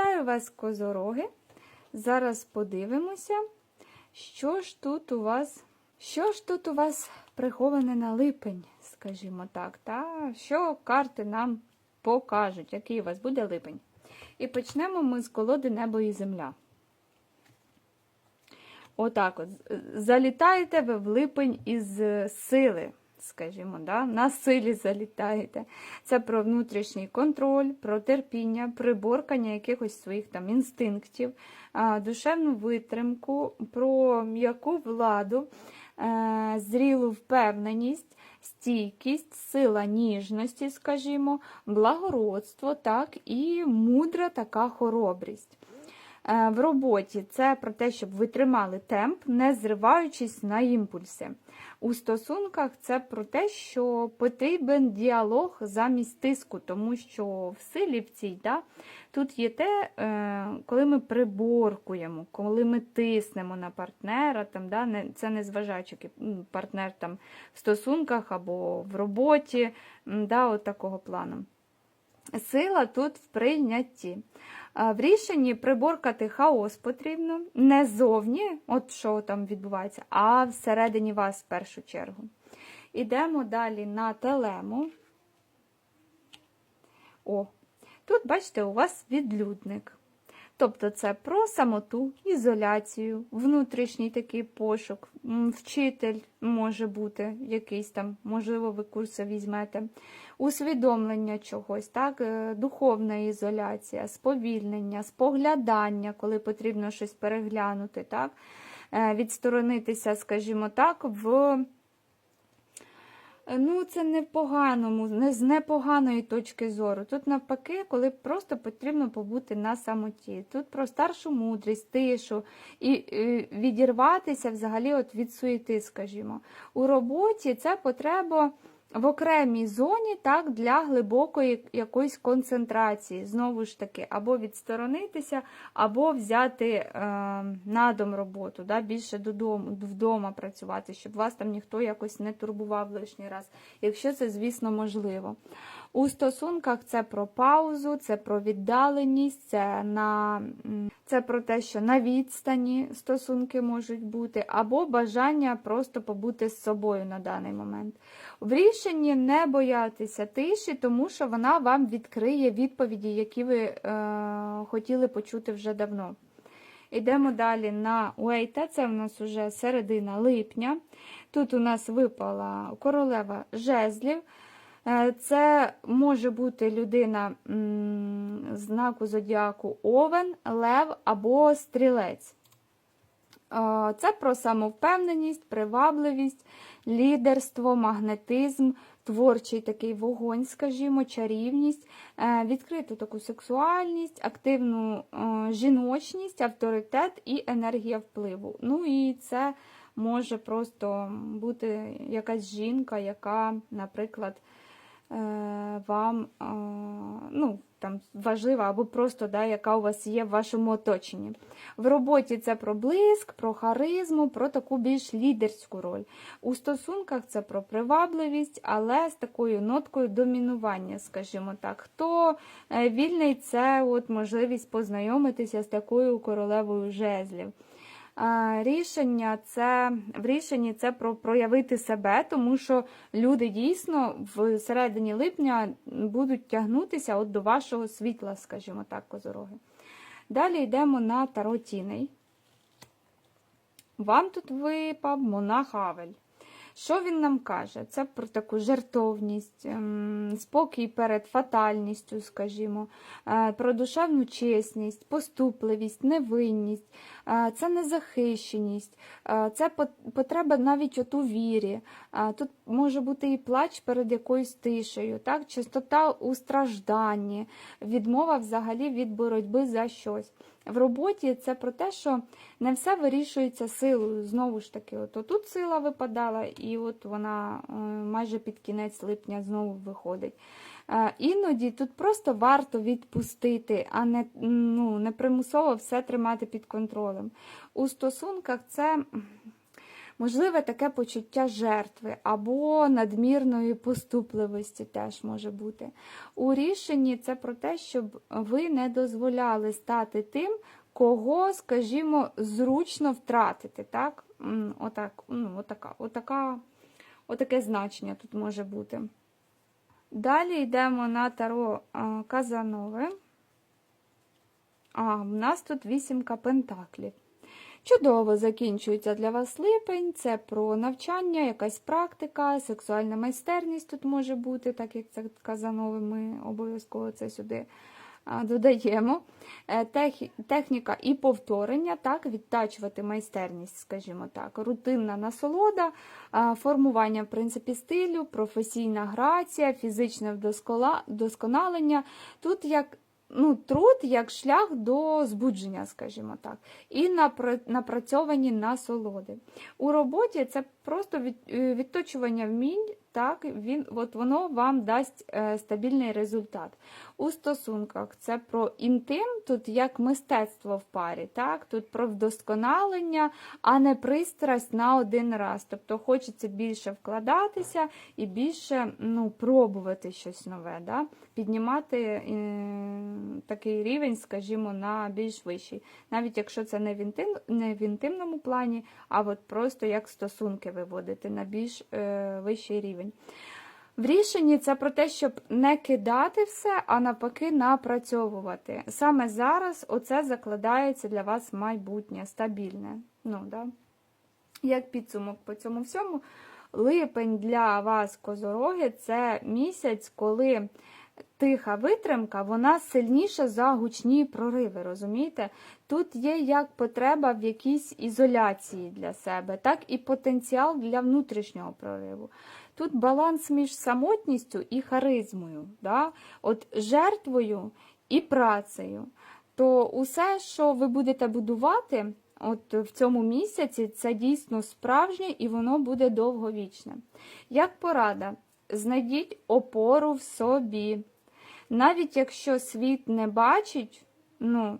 Вітаю вас, козороги. Зараз подивимося, що ж тут у вас, що ж тут у вас приховане на липень, скажімо так, та що карти нам покажуть, який у вас буде липень. І почнемо ми з колоди Небо і Земля. Отак от. Залітаєте ви в липень із сили, скажімо, да? на силі залітаєте. Це про внутрішній контроль, про терпіння, приборкання якихось своїх там інстинктів, душевну витримку, про м'яку владу, е, зрілу впевненість. Стійкість, сила ніжності, скажімо, благородство, так, і мудра така хоробрість. Е, В роботі це про те, щоб ви тримали темп, не зриваючись на імпульси. У стосунках це про те, що потрібен діалог замість тиску, тому що в силі в цій да, тут є те, е, коли ми приборкуємо, коли ми тиснемо на партнера, там, да, це не зважаючи, партнер там, в стосунках або в роботі, да, от такого плану. Сила тут в прийнятті. В рішенні приборкати хаос потрібно не зовні, от що там відбувається, а всередині вас в першу чергу. Ідемо далі на телему. О, тут, бачите, у вас відлюдник. Тобто це про самоту, ізоляцію, внутрішній такий пошук, вчитель може бути якийсь там, можливо, ви курси візьмете, усвідомлення чогось, так, е, духовна ізоляція, сповільнення, споглядання, коли потрібно щось переглянути, так, е, відсторонитися, скажімо так, в. Ну, це не в поганому, не з непоганої точки зору. Тут навпаки, коли просто потрібно побути на самоті. Тут про старшу мудрість, тишу і, і відірватися взагалі от від суєти, скажімо. У роботі це потреба в окремій зоні так, для глибокої якоїсь концентрації. Знову ж таки, або відсторонитися, або взяти е, на дом роботу, да, більше додому, вдома працювати, щоб вас там ніхто якось не турбував лишній раз, якщо це, звісно, можливо. У стосунках це про паузу, це про віддаленість, це, на, це про те, що на відстані стосунки можуть бути, або бажання просто побути з собою на даний момент. В рішенні не боятися тиші, тому що вона вам відкриє відповіді, які ви е, хотіли почути вже давно. Йдемо далі на Уейта, це у нас вже середина липня. Тут у нас випала королева жезлів. Е, Це може бути людина знаку зодіаку Овен, Лев або Стрілець. Е, Це про самовпевненість, привабливість, лідерство, магнетизм, творчий такий вогонь, скажімо, чарівність, е, відкриту таку сексуальність, активну жіночність, авторитет і енергія впливу. Ну і це може просто бути якась жінка, яка, наприклад, вам е, ну, там, важлива або просто да, яка у вас є в вашому оточенні. В роботі це про блиск, про харизму, про таку більш лідерську роль. У стосунках це про привабливість, але з такою ноткою домінування, скажімо так. Хто е, вільний, це от можливість познайомитися з такою королевою жезлів. Рішення це в рішенні це про проявити себе, тому що люди дійсно в середині липня будуть тягнутися от до вашого світла, скажімо так, козороги. Далі йдемо на Таротіний. Вам тут випав монах Авель. Що він нам каже? Це про таку жертовність, ем, спокій перед фатальністю, скажімо, е, про душевну чесність, поступливість, невинність, е, це незахищеність, е, це потреба навіть от у вірі. Тут може бути і плач перед якоюсь тишею, так? чистота у стражданні, відмова взагалі від боротьби за щось. В роботі це про те, що не все вирішується силою. Знову ж таки, от тут сила випадала, і от вона е, майже під кінець липня знову виходить. Е, Іноді тут просто варто відпустити, а не, ну, не примусово все тримати під контролем. У стосунках це Можливе таке почуття жертви або надмірної поступливості теж може бути. У рішенні це про те, щоб ви не дозволяли стати тим, кого, скажімо, зручно втратити. Так? Отак, ну, отака, отака, отаке значення тут може бути. Далі йдемо на таро Казанове. А, в нас тут вісімка пентаклів. Чудово закінчується для вас липень. Це про навчання, якась практика, сексуальна майстерність тут може бути, так як це Казанове, ми обов'язково це сюди додаємо. Е, тех- Техніка і повторення, так, відтачувати майстерність, скажімо так, рутинна насолода, формування в принципі стилю, професійна грація, фізичне вдосконалення. Тут як ну, труд як шлях до збудження, скажімо так, і напрацьовані насолоди. У роботі це просто е, відточування вмінь, так, він, от воно вам дасть е, стабільний результат. У стосунках це про інтим, тут як мистецтво в парі, так, тут про вдосконалення, а не пристрасть на один раз. Тобто хочеться більше вкладатися і більше ну, пробувати щось нове, да? Піднімати е, такий рівень, скажімо, на більш вищий. Навіть якщо це не в, інтим, не в інтимному плані, а от просто як стосунки виводити на більш е, вищий рівень. В рішенні це про те, щоб не кидати все, а навпаки напрацьовувати. Саме зараз оце закладається для вас майбутнє, стабільне. Ну, да? Як підсумок по цьому всьому, липень для вас, козороги, це місяць, коли тиха витримка, вона сильніша за гучні прориви, розумієте? Тут є як потреба в якійсь ізоляції для себе, так і потенціал для внутрішнього прориву. Тут баланс між самотністю і харизмою, да? от жертвою і працею. То усе, що ви будете будувати, от в цьому місяці, це дійсно справжнє і воно буде довговічне. Як порада, знайдіть опору в собі. Навіть якщо світ не бачить, ну,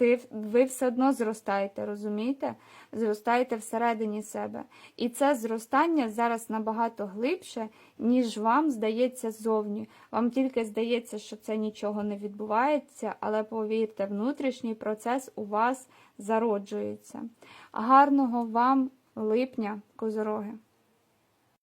ти, ви все одно зростаєте, розумієте? Зростаєте всередині себе. І це зростання зараз набагато глибше, ніж вам здається ззовні. Вам тільки здається, що це нічого не відбувається, але повірте, внутрішній процес у вас зароджується. Гарного вам липня, козороги!